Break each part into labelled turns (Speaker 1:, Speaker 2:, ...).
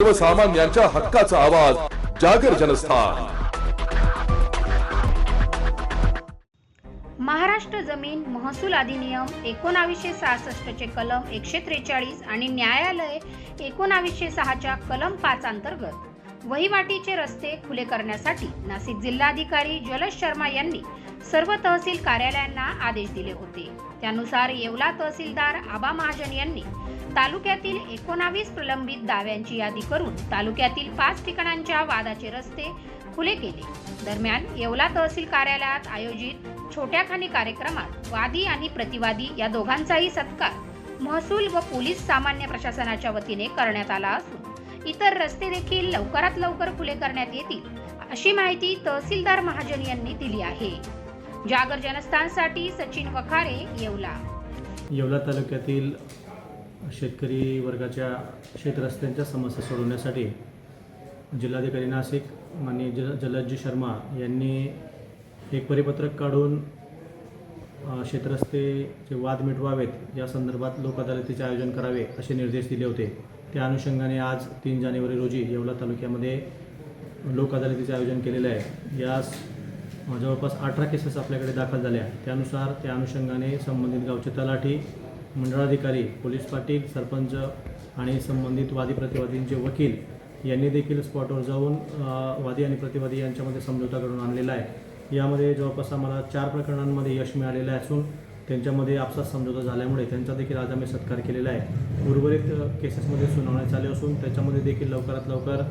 Speaker 1: सर्वसामान्यांच्या हक्काचा आवाज जागर जनस्थान.
Speaker 2: महाराष्ट्र जमीन महसूल अधिनियम एकोणावीसशे सहासष्टचे कलम एकशे त्रेचाळीस आणि न्यायालय एकोणावीसशे सहाच्या कलम पाच अंतर्गत वहिवाटीचे रस्ते खुले करण्यासाठी नाशिक जिल्हाधिकारी जलज शर्मा यांनी सर्व तहसील कार्यालयांना आदेश दिले होते. त्यानुसार येवला तहसीलदार आबा महाजन यांनी तालुक्यातील एकोणावीस प्रलंबित दाव्यांची यादी करून तालुक्यातील पाच ठिकाणांच्या वादाचे रस्ते खुले केले. दरम्यान येवला तहसील कार्यालयात आयोजित छोट्या खानी कार्यक्रमात वादी आणि प्रतिवादी या दोघांचाही सत्कार महसूल व पोलीस सामान्य प्रशासनाच्या वतीने करण्यात आला असून इतर रस्ते देखील लवकरात लवकर खुले करण्यात येतील अशी माहिती तहसीलदार महाजन यांनी दिली आहे. जागर जनस्थानसाठी सचिन वखारे येवला.
Speaker 3: येवला तालुक्यातील शेतकरी वर्गाच्या शेतरस्त्यांच्या समस्या सोडवण्यासाठी जिल्हाधिकारी नाशिक माननीय जल जलदजी शर्मा यांनी एक परिपत्रक काढून अ, शेतरस्तेचे वाद मिटवावेत या संदर्भात लोक अदालतीचे आयोजन करावे असे निर्देश दिले होते. त्या अनुषंगाने आज तीन जानेवारी रोजी येवला तालुक्यामध्ये लोक अदालतीचे आयोजन केलेलं आहे. यास जवळपास अठरा केसेस आपल्याकडे दाखल झाल्या त्यानुसार त्या अनुषंगाने संबंधित गावचे तलाठी मंडळाधिकारी पोलीस पाटील सरपंच आणि संबंधित वादी प्रतिवादींचे वकील यांनी देखील स्पॉटवर जाऊन वादी आणि प्रतिवादी यांच्यामध्ये समझोता करून आणलेला आहे. यामध्ये जवळपास आम्हाला चार प्रकरणांमध्ये यश मिळालेलं असून त्यांच्यामध्ये आपसात समझोता झाल्यामुळे त्यांचा देखील आज आम्ही सत्कार केलेला आहे. उर्वरित केसेसमध्ये सुनावण्यात चालू असून त्याच्यामध्ये देखील लवकरात लवकर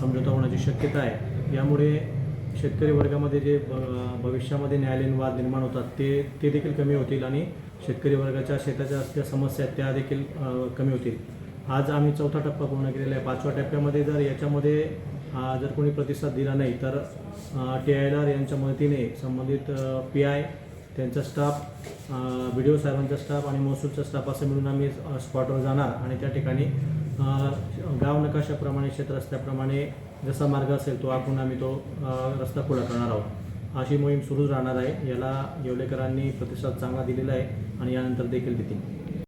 Speaker 3: समझोता होण्याची शक्यता आहे. यामुळे शेतकरी वर्गामध्ये जे भविष्यामध्ये न्यायालयीन वाद निर्माण होतात ते ते देखील कमी होतील आणि शेतकरी वर्गाच्या शेताच्या ज्या समस्या आहेत त्या देखील कमी होतील. आज आम्ही चौथा टप्पा पूर्ण केलेला आहे. पाचव्या टप्प्यामध्ये जर याच्यामध्ये जर कोणी प्रतिसाद दिला नाही तर टी आय आर यांच्या मदतीने संबंधित पी आय त्यांचा स्टाफ बी डी ओ साहेबांचा स्टाफ आणि महसूलचा स्टाफ असं मिळून आम्ही स्पॉटवर जाणार. आणि त्या ठिकाणी गाव नकाशाप्रमाणे क्षेत्रस्त्याप्रमाणे जसा मार्ग असेल तो आखून आम्ही तो रस्ता खुला करणार आहोत. अशी मोहीम सुरूच राहणार आहे. याला येवलेकरांनी प्रतिसाद चांगला दिलेला आहे आणि यानंतर देखील देतील.